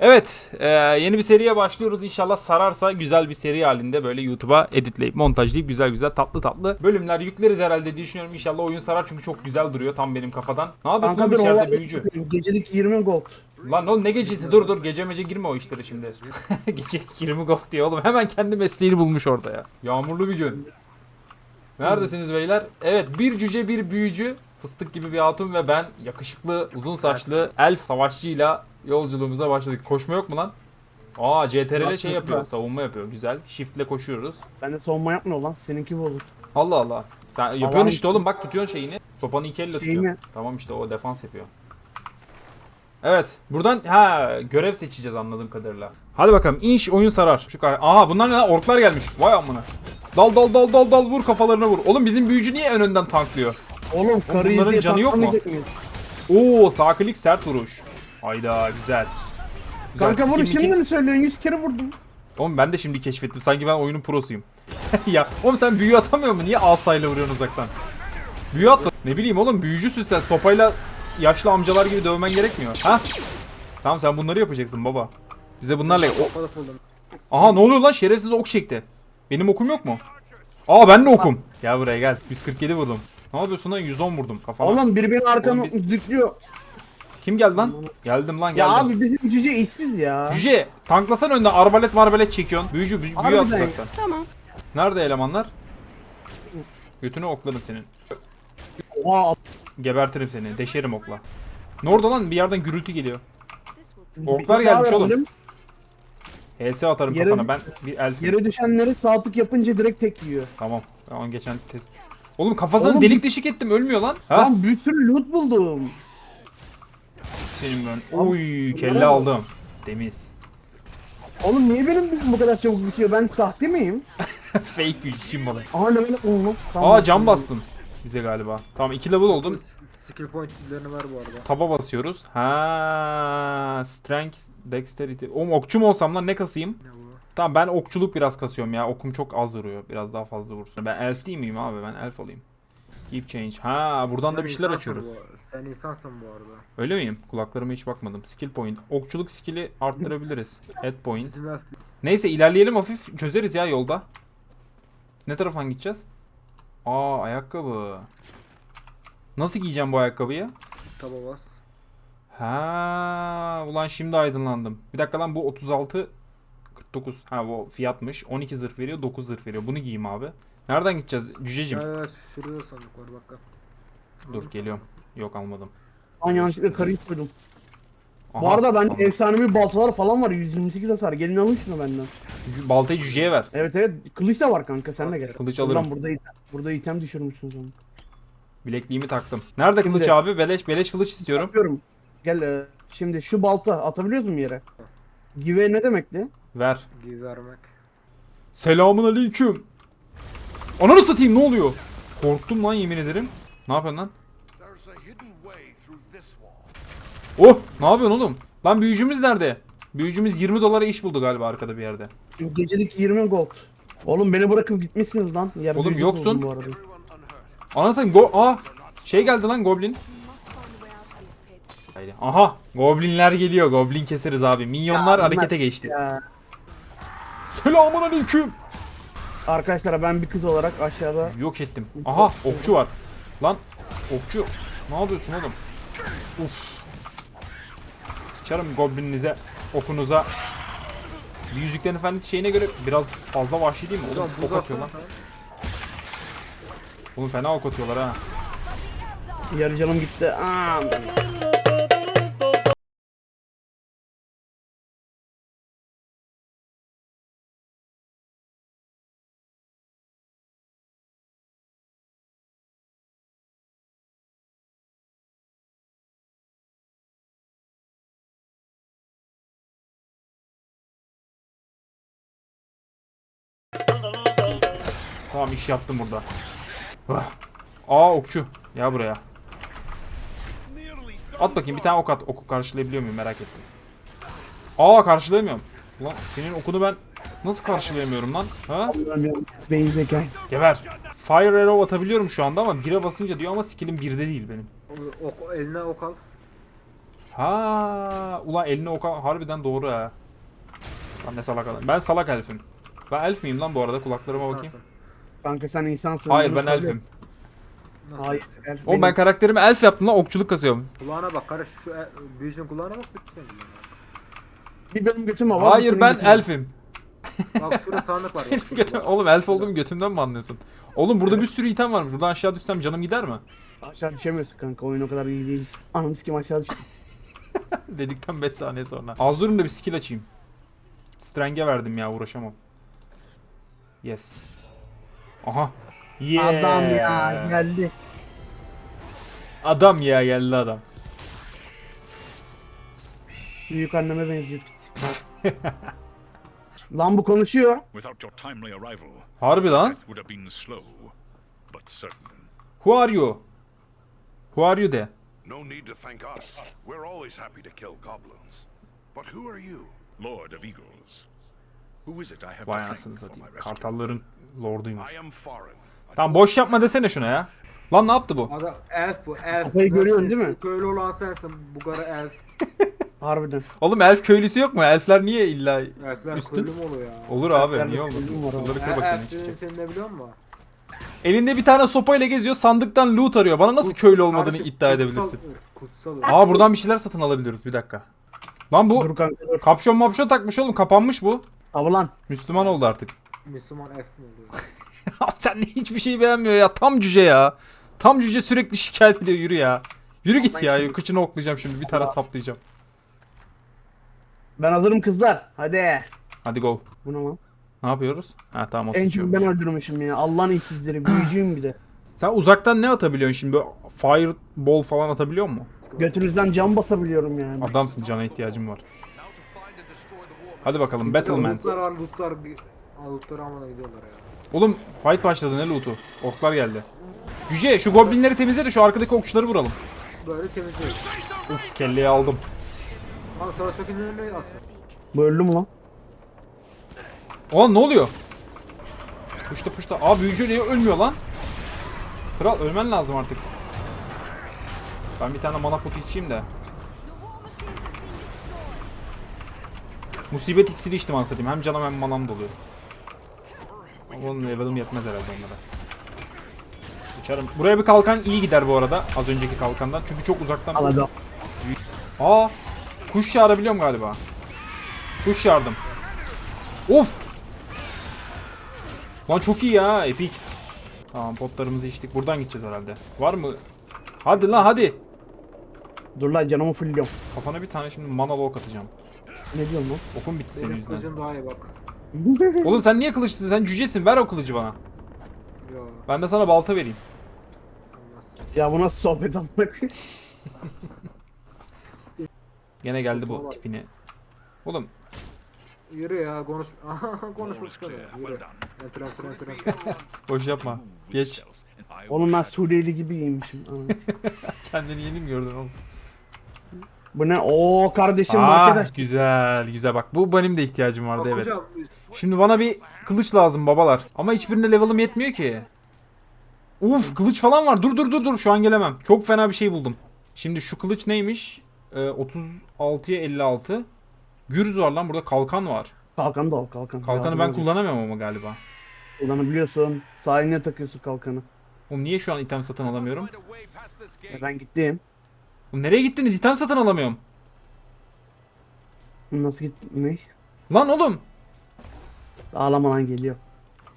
Evet, e, yeni bir seriye başlıyoruz. İnşallah sararsa güzel bir seri halinde böyle YouTube'a editleyip montajlayıp güzel güzel tatlı tatlı bölümler yükleriz herhalde diye düşünüyorum. İnşallah oyun sarar çünkü çok güzel duruyor tam benim kafadan. Ne yapıyorsun Kanka oğlum dur içeride o büyücü? Gecelik 20 gold. Lan oğlum ne gecesi dur dur gece mece girme o işlere şimdi. gece 20 gold diyor oğlum hemen kendi mesleğini bulmuş orada ya. Yağmurlu bir gün. Neredesiniz beyler? Evet bir cüce bir büyücü fıstık gibi bir hatun ve ben yakışıklı uzun saçlı elf savaşçıyla yolculuğumuza başladık. Koşma yok mu lan? Aa CTRL şey yapıyor savunma yapıyor güzel. Shift'le koşuyoruz. Ben de savunma yapmıyor lan. Seninki bu olur. Allah Allah. Sen yapıyorsun Allah'ım. işte oğlum bak tutuyorsun şeyini. Sopanı iki elle Şeyini. tutuyor. Tamam işte o defans yapıyor. Evet. Buradan ha görev seçeceğiz anladığım kadarıyla. Hadi bakalım inş oyun sarar. Şu kay- Aha bunlar ne lan? Orklar gelmiş. Vay amına. Dal dal dal dal dal vur kafalarına vur. Oğlum bizim büyücü niye en önden tanklıyor? Oğlum karı bunların canı yok mu? Oo sağ klik sert vuruş. Hayda güzel. Güzel, Kanka bunu şimdi mi söylüyorsun? 100 kere vurdum. Oğlum ben de şimdi keşfettim. Sanki ben oyunun prosuyum. ya oğlum sen büyü atamıyor musun? Niye asayla vuruyorsun uzaktan? Büyü atla. Ne bileyim oğlum büyücüsün sen. Sopayla yaşlı amcalar gibi dövmen gerekmiyor. Ha? Tamam sen bunları yapacaksın baba. Bize bunlarla... O- Aha ne oluyor lan? Şerefsiz ok çekti. Benim okum yok mu? Aa ben de okum. Gel buraya gel. 147 vurdum. Ne yapıyorsun lan? 110 vurdum kafana. Oğlum biri beni Oğlum biz- dürtüyor. Kim geldi lan? Geldim lan Ya geldim. abi bizim cüce işsiz ya. Cüce tanklasan önden arbalet marbalet çekiyorsun. Büyücü büyü, büyü at Harbiden. uzaktan. Tamam. Nerede elemanlar? Götünü okladım senin. Oha Gebertirim seni. Deşerim okla. Ne orada lan? Bir yerden gürültü geliyor. Oklar bir gelmiş oğlum. verelim. HS atarım Yere- kafana. Ben bir elf. Yere düşenleri sağ tık yapınca direkt tek yiyor. Tamam. Ben onu geçen test. Oğlum kafasını Oğlum- delik deşik ettim. Ölmüyor lan. Ha? Lan bir sürü loot buldum. Senin ben. Oy kelle aldım. Temiz. Oğlum niye benim bu kadar çabuk bitiyor? Ben sahte miyim? Fake bir çim balığı. Aha böyle oğlum. Aa cam bastın. Bize galiba. Tamam 2 level oldum. Skill pointlerini ver bu arada. Taba basıyoruz. Ha, strength, dexterity. Oğlum okçu mu olsam lan ne kasayım? Ne bu? Tamam ben okçuluk biraz kasıyorum ya. Okum çok az vuruyor. Biraz daha fazla vursun. Ben elf değil miyim abi? Ben elf olayım. Keep change. Ha buradan da Sen bir şeyler açıyoruz. bu- Sen insansın bu arada. Öyle miyim? Kulaklarıma hiç bakmadım. Skill point. Okçuluk skill'i arttırabiliriz. Add point. Neyse ilerleyelim hafif çözeriz ya yolda. Ne taraftan gideceğiz? Aa ayakkabı. Nasıl giyeceğim bu ayakkabıyı? taba bas. Ha, ulan şimdi aydınlandım. Bir dakika lan bu 36 49. Ha bu fiyatmış. 12 zırh veriyor, 9 zırh veriyor. Bunu giyeyim abi. Nereden gideceğiz cücecim? Ya sürüyor sandık var bak. Dur geliyorum. Yok almadım. Lan yanlışlıkla karıyı koydum. Aha, Bu arada bende aldım. efsanevi baltalar falan var. 128 hasar. Gelin alın şunu benden. Cü- baltayı cüceye ver. Evet evet. Kılıç da var kanka. Sen de gel. Kılıç alırım. Lan burada item, burada item düşürmüşsün sen. Bilekliğimi taktım. Nerede Şimdi- kılıç abi? Beleş beleş kılıç istiyorum. Yapıyorum. Gel e, şimdi şu balta atabiliyoruz mu yere? Give ne demekti? Ver. Giy vermek. Selamun aleyküm. Ananı satayım ne oluyor? Korktum lan yemin ederim. Ne yapıyorsun lan? Oh ne yapıyorsun oğlum? Lan büyücümüz nerede? Büyücümüz 20 dolara iş buldu galiba arkada bir yerde. Gecelik 20 gold. Oğlum beni bırakıp gitmişsiniz lan. Yerde Oğlum, yoksun. Anasını go... Aa! Şey geldi lan goblin. Aha! Goblinler geliyor. Goblin keseriz abi. Minyonlar Ya, harekete geçti. Ya, Selamun aleyküm. arkadaşlar ben bir kız olarak aşağıda Yok ettim. Aha! Okçu var. Lan! Okçu. Ne yapıyorsun oğlum? Uf. Sıçarım goblininize, okunuza. Bir Yüzüklerin Efendisi şeyine göre biraz fazla vahşi değil mi? Oğlum Ulan ok buz atıyor lan. Oğlum fena ok atıyorlar ha. yarı canım gitti. Aa, Tamam iş yaptım burada. Vah. Aa okçu. Ya buraya. At bakayım bir tane ok at. Oku karşılayabiliyor muyum merak ettim. Aa karşılayamıyorum. Ulan senin okunu ben nasıl karşılayamıyorum lan? Ha? beyin zeka. Geber. Fire arrow atabiliyorum şu anda ama 1'e basınca diyor ama skill'im 1'de değil benim. Ok, eline ok al. Ha, ulan eline oka harbiden doğru ha. Lan ne salak adam. Ben salak elfim. Ben elf miyim lan bu arada? Kulaklarıma bakayım. İnsansın. Kanka sen insansın. Hayır ben elfim. Nasıl Hayır. elf Oğlum ben benim. karakterimi elf yaptım lan okçuluk kasıyorum. Kulağına bak kardeş şu e, büyücünün kulağına bak bitti senin. Bir benim götüm var. Hayır ben elfim. Bak şurada sandık var. Benim götüm, oğlum elf olduğumu götümden mi anlıyorsun? Oğlum burada bir sürü item varmış. Buradan aşağı düşsem canım gider mi? Aşağı düşemiyorsun kanka. Oyun o kadar iyi değil. Anam sikim aşağı düştüm. Dedikten 5 saniye sonra. Az durun da bir skill açayım. Streng'e verdim ya uğraşamam. Yes. Aha. Yeah. Adam ya geldi. Adam ya geldi adam. Büyük anneme benziyor pit. Lan bu konuşuyor. Harbi lan. Who are you? Who are you de? No need to thank us. We're always happy to kill goblins. But who are you? Lord of Eagles. Vay anasını satayım. Kartalların lorduymuş. I am foreign. I Tamam boş yapma desene şuna ya. Lan ne yaptı bu? Aga elf bu elf. Kafayı görüyorsun değil mi? Köylü olan sensin. Bu gara elf. Harbiden. Oğlum elf köylüsü yok mu? Elfler niye illa Elfler Üstün- köylü mü oluyor ya? Olur abi Elfler niye abi. Bunları kır bakayım. Elf senin ne biliyor musun? Elinde bir tane sopayla geziyor sandıktan loot arıyor. Bana nasıl Kuts- köylü olmadığını kardeşim, iddia kutsal edebilirsin. Kutsal ırk. Aa buradan bir şeyler satın alabiliyoruz bir dakika. Lan bu Dur kanka dur. kapşon mapşon takmış oğlum kapanmış bu. Tabi lan. Müslüman oldu artık. Müslüman elf mi oluyor? Sen hiçbir şey beğenmiyor ya tam cüce ya. Tam cüce sürekli şikayet ediyor yürü ya. Yürü git ya şimdi- kıçını oklayacağım şimdi bir tane saplayacağım. Ben alırım kızlar. Hadi. Hadi go. Bu ne lan? Ne yapıyoruz? Ha tamam o En çok ben öldürmüşüm ya. Allah'ın iyisizleri. Büyücüyüm bir de. Sen uzaktan ne atabiliyorsun şimdi? Böyle Fireball falan atabiliyor mu? Götünüzden cam basabiliyorum yani. Adamsın cana ihtiyacım var. Hadi bakalım Battlements. Lootlar var lootlar. Aa, Lootları almadan gidiyorlar ya. Oğlum fight başladı ne loot'u? Orklar geldi. Yüce şu goblinleri temizle de şu arkadaki okçuları vuralım. Böyle temizliyoruz. Uf kelleyi aldım. Lan savaş makineleri ne attın? Bu öldü mü lan? Ulan ne oluyor? Puşta puşta. Aa büyücü niye ölmüyor lan? Kral ölmen lazım artık. Ben bir tane mana potu içeyim de. Musibet iksiri içtim anlatayım. Hem canım hem manam doluyor. Onun level'ım yetmez herhalde onlara. Uçarım. Buraya bir kalkan iyi gider bu arada. Az önceki kalkandan. Çünkü çok uzaktan. Al hadi. Aa! Kuş çağırabiliyorum galiba. Kuş çağırdım. Of! Lan çok iyi ya, epik. Tamam potlarımızı içtik. Buradan gideceğiz herhalde. Var mı? Hadi lan hadi. Dur lan canımı fulluyorum. Kafana bir tane şimdi mana lock atacağım. Ne diyorsun lan? Okun bitti senin Benim yüzünden. kılıcım daha iyi bak. Oğlum sen niye kılıçlısın? Sen cücesin. Ver o kılıcı bana. Yo. Ben de sana balta vereyim. Olmaz. ya bu nasıl sohbet amına koyayım? Gene geldi bu tipini. Oğlum Yürü ya konuş. konuş All is baksana. clear. Yürü. Enter enter enter. boş yapma. Geç. Oğlum ben Suriyeli gibi giyinmişim. Anasını. Kendini yeni mi gördün oğlum? Bu ne? Oo kardeşim Aa, arkadaş. güzel güzel bak bu benim de ihtiyacım vardı Bak evet. hocam Şimdi bana bir kılıç lazım babalar. Ama hiçbirine level'ım yetmiyor ki. Uf kılıç falan var. Dur dur dur dur şu an gelemem. Çok fena bir şey buldum. Şimdi şu kılıç neymiş? Ee, 36'ya 56. Gürz var lan burada kalkan var. Kalkanı da al kalkan. Kalkanı Lazım ben olacak. kullanamıyorum ama galiba. Kullanabiliyorsun. Sahiline takıyorsun kalkanı. Oğlum niye şu an item satın alamıyorum? E ben gittim. Oğlum nereye gittiniz? İtem satın alamıyorum. Nasıl git? Ne? Lan oğlum. Ağlama lan geliyor.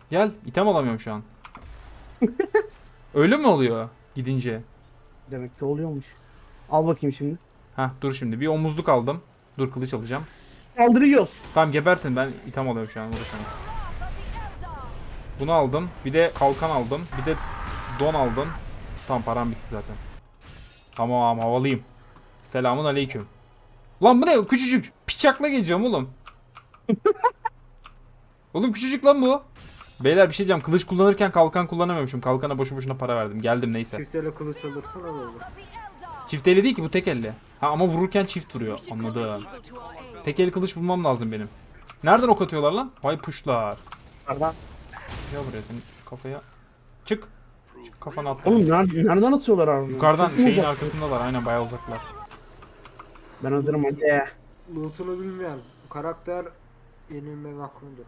Gel item alamıyorum şu an. Öyle mi oluyor gidince? Demek ki oluyormuş. Al bakayım şimdi. Hah dur şimdi bir omuzluk aldım. Dur kılıç alacağım. Kaldırıyoruz. Tamam gebertin ben item alıyorum şu an uğraşamam. Bunu aldım. Bir de kalkan aldım. Bir de don aldım. Tamam param bitti zaten. Tamam havalıyım. Selamun aleyküm. Lan bu ne? Küçücük. Piçakla geleceğim oğlum. oğlum küçücük lan bu. Beyler bir şey diyeceğim. Kılıç kullanırken kalkan kullanamıyormuşum. Kalkana boşu boşuna para verdim. Geldim neyse. çiftele kılıç alırsın o da olur. Çift eli değil ki bu tek elle. Ha ama vururken çift vuruyor. Anladım. Tek el kılıç bulmam lazım benim. Nereden ok atıyorlar lan? Vay puşlar. Pardon. Gel buraya senin kafaya. Çık. Çık kafana at. Oğlum nereden, nereden atıyorlar abi? Yukarıdan Çok mu şeyin uzak? arkasındalar aynen bayağı uzaklar. Ben hazırım hadi. Loot'unu bilmeyen karakter yenilme mahkumdur.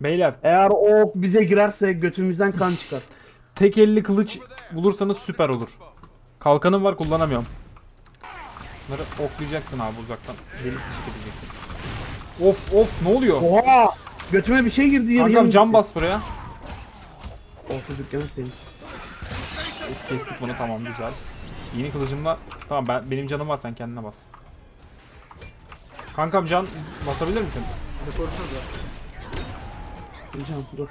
Beyler Eğer o ok bize girerse götümüzden kan çıkar. tek elli kılıç bulursanız süper olur. Kalkanım var kullanamıyorum. Bunları oklayacaksın abi uzaktan. Delik dişik edeceksin. Of of ne oluyor? Oha! Götüme bir şey girdi. Kankam yarayım cam bas buraya. Olsa dükkanı senin. Of kestik bunu tamam güzel. Yeni kılıcımla tamam ben benim canım var sen kendine bas. Kankam can basabilir misin? Hadi konuşuruz ya. Can dur.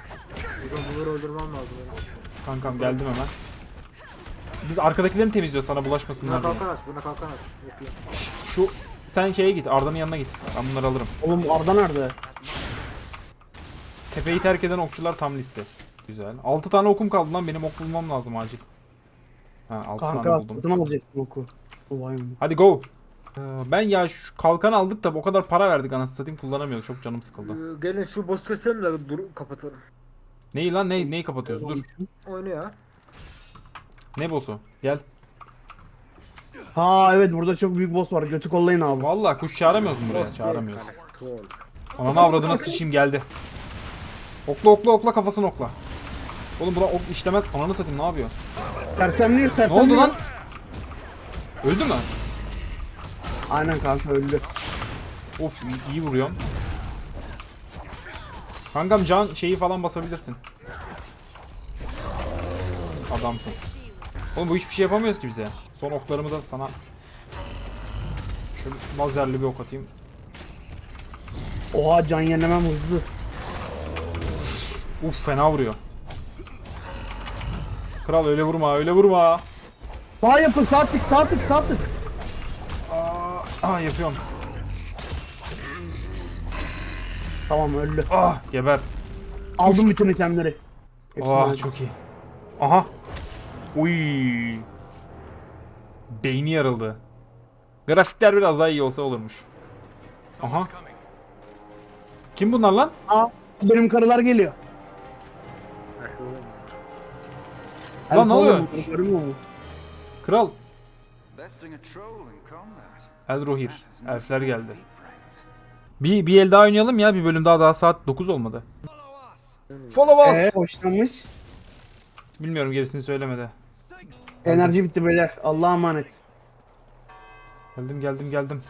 Buradan bunları öldürmem lazım. Kankam geldim hemen. Biz arkadakilerini temizliyoruz sana Buna bulaşmasınlar diye. kalkan aç, buna kalkan aç. Şu sen şeye git Arda'nın yanına git. Ben bunları alırım. Oğlum Arda nerede? Tepeyi terk eden okçular tam liste. Güzel. 6 tane okum kaldı lan benim ok bulmam lazım acil. Ha 6 tane buldum. satın alacaksın oku. Be. Hadi go. Ee, Ben ya şu kalkan aldık da o kadar para verdik anasını satayım kullanamıyoruz. Çok canım sıkıldı. Ee, gelin şu boss keselim de dur kapatalım. Neyi lan neyi, neyi kapatıyoruz? Dur. Oyna ya. Ne boss'u? Gel. Ha evet burada çok büyük boss var. Götü kollayın abi. Vallahi kuş çağıramıyoruz mu buraya? Boss Çağıramıyoruz. Troll. Ananı avradına sıçayım geldi. Okla okla okla kafasını okla. Oğlum buna ok işlemez. Ananı satayım ne yapıyor? Sersemliyor Ne sersemliyor. oldu lan? Öldü mü? Aynen kanka öldü. Of iyi, iyi vuruyorsun. Kankam can şeyi falan basabilirsin. Adamsın. Oğlum bu hiçbir şey yapamıyoruz ki bize. Son oklarımı da sana şu lazerli bir ok atayım. Oha can yenemem hızlı. Uf fena vuruyor. Kral öyle vurma öyle vurma. Sağ yapın sağ tık sağ tık sağ tık. Aa, aa yapıyorum. Tamam öldü. Ah geber. Aldım bütün itemleri. Hepsini Ah aldım. çok iyi. Aha. Uy. Beyni yarıldı. Grafikler biraz daha iyi olsa olurmuş. Aha. Kim bunlar lan? Aa, benim karılar geliyor. Lan ne oluyor? Görmüyor musun? Kral. Elrohir. Elfler geldi. Bir, bir el daha oynayalım ya. Bir bölüm daha daha saat 9 olmadı. Follow us. Ee, hoşlanmış. Bilmiyorum gerisini söylemedi. Enerji bitti beyler. Allah'a emanet. Geldim geldim geldim.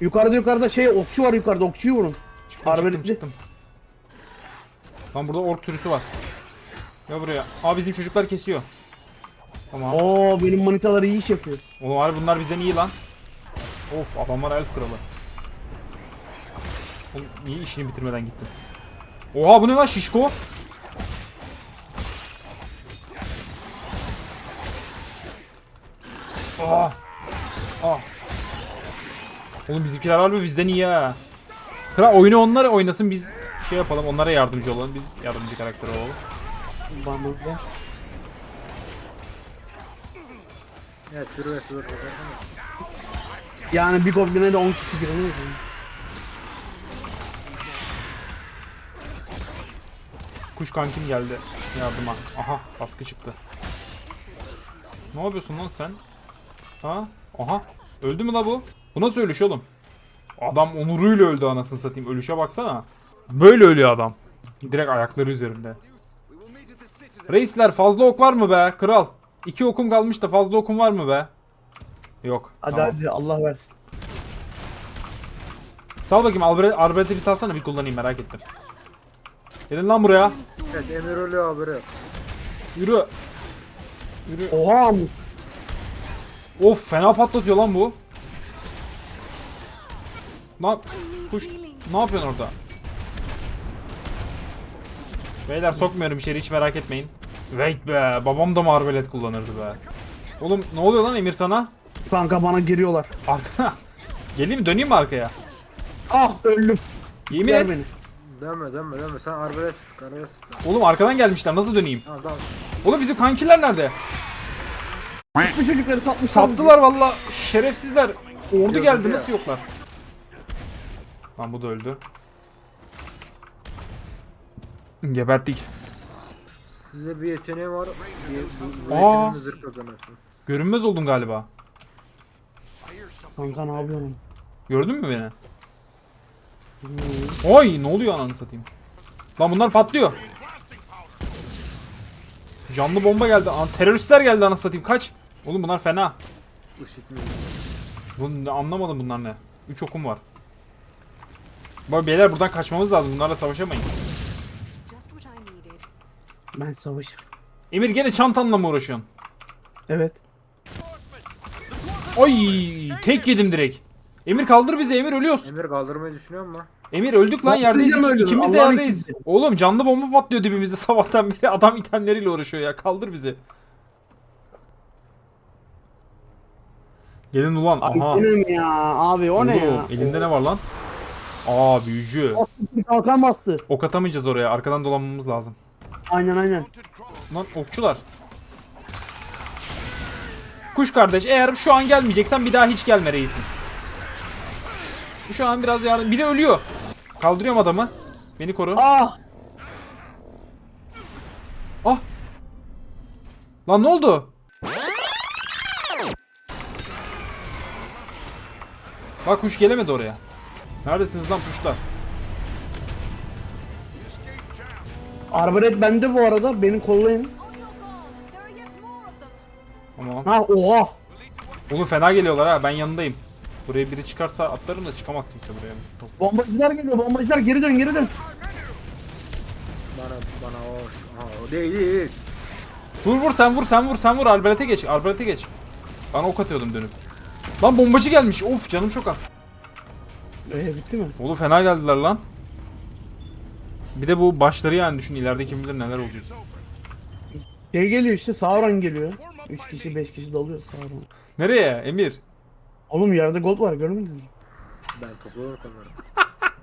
Yukarıda yukarıda şey okçu var yukarıda okçuyu vurun. Çıktım, Arbeletli. çıktım, çıktım. Lan burada ork sürüsü var. Gel buraya. Aa bizim çocuklar kesiyor. Tamam. Oo benim manitalar iyi iş yapıyor. Oğlum abi bunlar bizden iyi lan. Of adamlar elf kralı. Oğlum niye işini bitirmeden gittin? Oha bu ne lan şişko? Aa. Aa. Oğlum bizimkiler harbi bizden iyi ha. Kral oyunu onlar oynasın biz şey yapalım onlara yardımcı olalım. Biz yardımcı karakter olalım. Bana ver. Evet, bir ve sıfır. Yani bir gobline de 10 kişi giremeyiz. yani. Kuş kankim geldi yardıma. Aha baskı çıktı. Ne yapıyorsun lan sen? Ha? Aha. Öldü mü la bu? Bu nasıl ölüş oğlum? Adam onuruyla öldü anasını satayım. Ölüşe baksana. Böyle ölüyor adam. Direkt ayakları üzerinde. Reisler fazla ok var mı be? Kral. İki okum kalmış da fazla okum var mı be? Yok. Hadi tamam. hadi Allah versin. Sal bakayım Albert'i bir salsana bir kullanayım merak ettim. Gelin lan buraya. Evet, Emir ölüyor haberi. Yürü. Yürü. Oha. Of fena patlatıyor lan bu. Lan kuş ne yapıyorsun orada? Beyler sokmuyorum içeri hiç merak etmeyin. Wait be babam da mı arbelet kullanırdı be. Oğlum ne oluyor lan Emir sana? Kanka bana giriyorlar. Arka. Geleyim mi döneyim mi arkaya? Ah öldüm. Yemin Ver et. beni. Dönme dönme dönme sen arbelet sık arbelet sık sen. Oğlum arkadan gelmişler nasıl döneyim? Tamam tamam. Oğlum bizim kankiler nerede? Bu çocukları satmış. Sattılar valla şerefsizler. Ordu geldi ya. nasıl yoklar? Lan bu da öldü. Geberttik. Size bir yeteneğim var. Bir, bu, bu Aa. yeteneğinle zırh kazanırsınız. Görünmez oldun galiba. Kanka ne yapıyorsun? Gördün mü beni? Oy ne oluyor ananı satayım. Lan bunlar patlıyor. Canlı bomba geldi. An teröristler geldi anasını satayım. Kaç. Oğlum bunlar fena. Mi? Bunu anlamadım bunlar ne. 3 okum var. Bak beyler buradan kaçmamız lazım. Bunlarla savaşamayız. Ben savaşırım. Emir gene çantanla mı uğraşıyorsun? Evet. Oy tek yedim direkt. Emir kaldır bizi Emir ölüyoruz. Emir kaldırmayı düşünüyor musun? Emir öldük lan yerdeyiz. öldük? İkimiz de Allah'ın yerdeyiz. Oğlum canlı bomba patlıyor dibimizde sabahtan beri. Adam itemleriyle uğraşıyor ya. Kaldır bizi. Gelin ulan. Aha. mi ya? Abi o ne ya? Elinde ne var lan? Aa büyücü. Kalkan bastı. Ok atamayacağız oraya. Arkadan dolanmamız lazım. Aynen aynen. Lan okçular. Kuş kardeş eğer şu an gelmeyeceksen bir daha hiç gelme reisim. Şu an biraz yardım. Biri ölüyor. Kaldırıyorum adamı. Beni koru. Ah! Ah. Lan ne oldu? Bak kuş gelemedi oraya. Neredesiniz lan kuşlar? Arbalet bende bu arada. Beni kollayın. Tamam. Ha oha! Oğlum fena geliyorlar ha ben yanındayım. Buraya biri çıkarsa atlarım da çıkamaz kimse buraya. Top- Bombacılar geliyor. Bombacılar geri dön geri dön. Bana bana hoş. Aha o değil değil. Vur vur sen vur sen vur sen vur arbalete geç arbalete geç. Ben ok atıyordum dönüp. Lan bombacı gelmiş of canım çok az. Ee bitti mi? Oğlum fena geldiler lan. Bir de bu başları yani düşün ileride kim bilir neler olacak. Şey geliyor işte Sauron geliyor. 3 kişi 5 kişi dalıyor Sauron. Nereye Emir? Oğlum yerde gold var görmediniz mi? Ben topluyorum onları.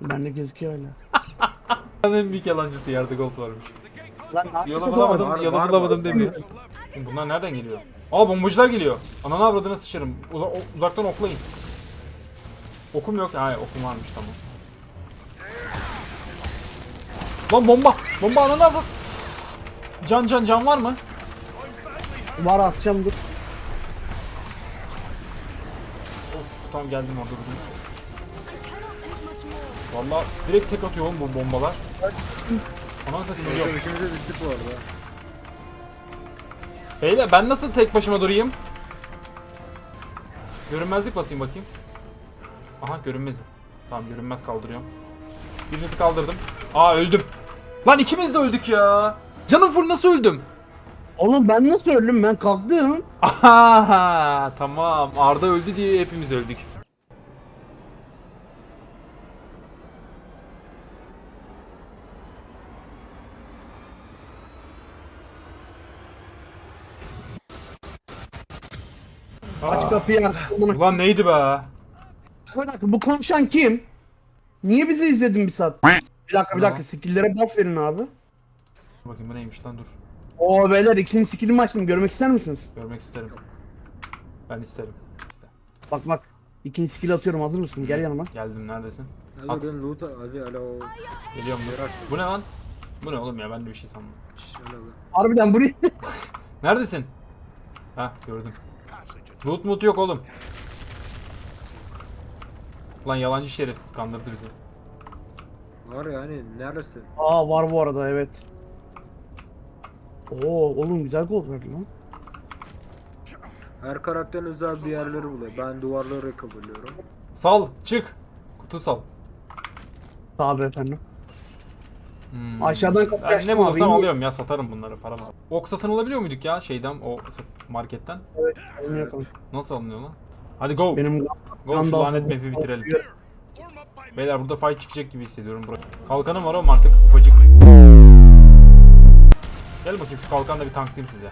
Bende gözüküyor hala. Ben en büyük yalancısı yerde golf varmış. Lan yapıyorsun? bulamadım, Var, yolu var, bulamadım var. demiyor. Bunlar nereden geliyor? Aa bombacılar geliyor. Ananı avradına sıçarım. Uza- o- uzaktan oklayın. Okum yok. Hayır okum varmış tamam. Lan bomba! Bomba ananı avrat. Can can can var mı? Var atacağım dur. Of tamam geldim orada durdum. Valla direkt tek atıyor oğlum bu bombalar. Ananı satayım ölüyorum. İkimiz de düştük bu arada. Beyler ben nasıl tek başıma durayım? Görünmezlik basayım bakayım. Aha görünmezim. Tamam görünmez kaldırıyorum. Birinizi kaldırdım. Aa öldüm. Lan ikimiz de öldük ya. Canım full nasıl öldüm? Oğlum ben nasıl öldüm ben kalktım. Aha tamam. Arda öldü diye hepimiz öldük. Aç kapıyı artık. Ulan neydi be? Bir dakika bu konuşan kim? Niye bizi izledin bir saat? Bir dakika bir dakika skill'lere buff verin abi. Bakayım bu neymiş lan dur. Oo beyler ikinci skill'imi açtım görmek ister misiniz? Görmek isterim. Ben isterim. İşte. Bak bak. İkinci skill atıyorum hazır mısın? Gel yanıma. Geldim neredesin? Hadi benim loot hadi alo. Geliyorum dur. Bu ne lan? Bu ne oğlum ya ben de bir şey sandım. Şş, alo. Harbiden buraya. Neredesin? Ha gördüm. Loot mut yok oğlum. Lan yalancı şerefsiz kandırdı bizi. Var yani neredesin? Aa var bu arada evet. Oo oğlum güzel gold verdi lan. Her karakterin özel bir yerleri buluyor. Ben duvarları kabulüyorum. Sal çık. Kutu sal. Sağ ol efendim. Hmm. Aşağıdan kapıyı Ben ne açtım abi. bulursam iyi. alıyorum ya satarım bunları para var. Ok satın alabiliyor muyduk ya şeyden o marketten? Onu yapalım. Nasıl alınıyor lan? Hadi go. Benim Go şu lanet map'i bitirelim. Beyler burada fight çıkacak gibi hissediyorum. Kalkanım var ama artık ufacık. Gel bakayım şu kalkanla bir tanklayayım size.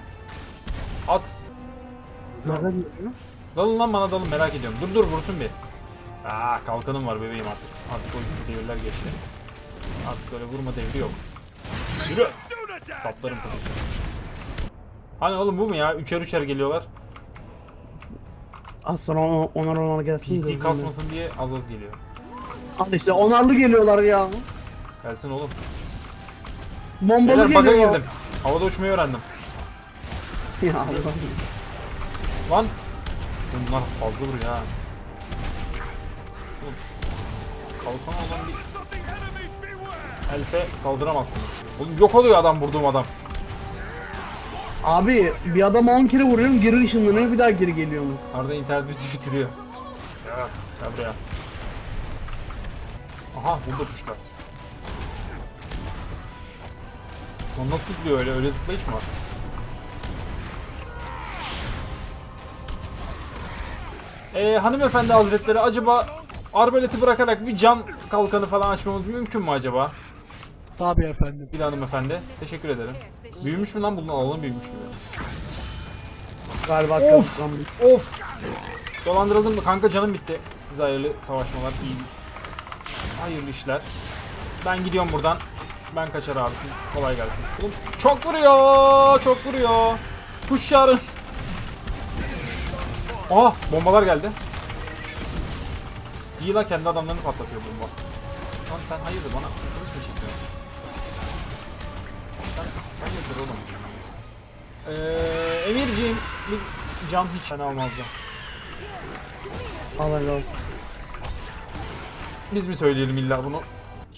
At. Nereden geliyor? Dalın lan bana dalın merak ediyorum. Dur dur vursun bir. Aa kalkanım var bebeğim artık. Artık o devirler geçti. Artık öyle vurma devri yok. Yürü. Saplarım kılıcı. Hani oğlum bu mu ya? Üçer üçer geliyorlar. Az sonra on- onar onar gelsin. PC kasmasın diye az az geliyor. Al işte onarlı geliyorlar ya. Gelsin oğlum. Bombalı Beyler bug'a geliyor. girdim. Havada uçmayı öğrendim. Ya Allah'ım. Lan. Bunlar fazla vuruyor ha. Oğlum, Kalkan olan bir elfe saldıramazsınız. Oğlum yok oluyor adam vurduğum adam. Abi bir adama 10 kere vuruyorum geri ışınlanıyor bir daha geri geliyor mu? Arada internet bizi bitiriyor. Ya, gel buraya. Aha burada tuşlar. O nasıl zıplıyor öyle? Öyle zıplayış mı var? Ee, hanımefendi hazretleri acaba arbaleti bırakarak bir cam kalkanı falan açmamız mümkün mü acaba? Tabii efendim. Bir hanımefendi. Teşekkür ederim. Büyümüş mü lan bunu alalım büyümüş mü? Galiba Of! Of! Dolandırıldım mı? Kanka canım bitti. Hayırlı savaşmalar, iyi. Hayırlı işler. Ben gidiyorum buradan. Ben kaçar abi. Kolay gelsin. Oğlum çok vuruyor! Çok vuruyor! Kuş çağırın. Ah! Bombalar geldi. İyi la kendi adamlarını patlatıyor bomba. Lan sen hayırdır bana kılıç mı çekiyorsun? Sen hayırdır oğlum? Eee Emirciğim cam hiç fena olmazdı. Al al al. Biz mi söyleyelim illa bunu?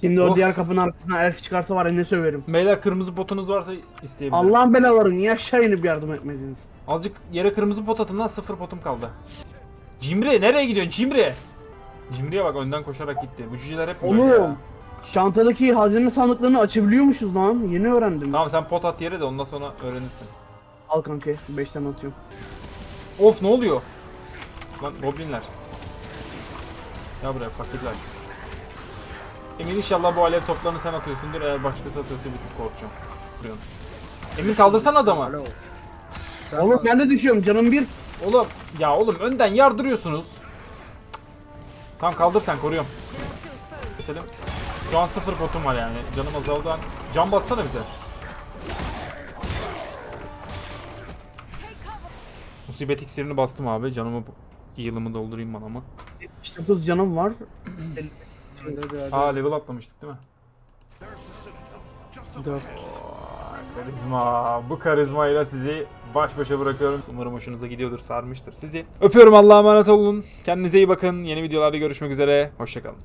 Şimdi o Of. diğer kapının arkasına elf çıkarsa var ya ne söverim. Beyler kırmızı potunuz varsa isteyebilirim. Allah'ın belaları niye aşağı inip yardım etmediniz? Azıcık yere kırmızı pot atın lan sıfır potum kaldı. Cimri nereye gidiyorsun Cimri? Cimri'ye bak önden koşarak gitti. Bu cüceler hep böyle ya. Oğlum. Çantadaki hazine sandıklarını açabiliyormuşuz lan. Yeni öğrendim. Tamam sen pot at yere de ondan sonra öğrenirsin. Al kanka 5 tane atıyorum. Of ne oluyor? Lan goblinler. Ya buraya fakirler. Emin inşallah bu alev toplarını sen atıyorsundur. Eğer başkası atıyorsa bir tık korkacağım. Vuruyorsun. Emin kaldırsan adamı. Alo. Sen Oğlum ben de düşüyorum canım bir. Oğlum ya oğlum önden yardırıyorsunuz. Tamam kaldır sen koruyorum. Selim. Şu an sıfır potum var yani. Canım azaldı. Can bassana bize. Musibet iksirini bastım abi. Canımı yılımı doldurayım bana ama. 79 canım var. Hadi hadi. Aa level atlamıştık değil mi? 4. Karizma. Bu karizmayla sizi baş başa bırakıyorum. Umarım hoşunuza gidiyordur, sarmıştır sizi. Öpüyorum Allah'a emanet olun. Kendinize iyi bakın. Yeni videolarda görüşmek üzere. Hoşçakalın.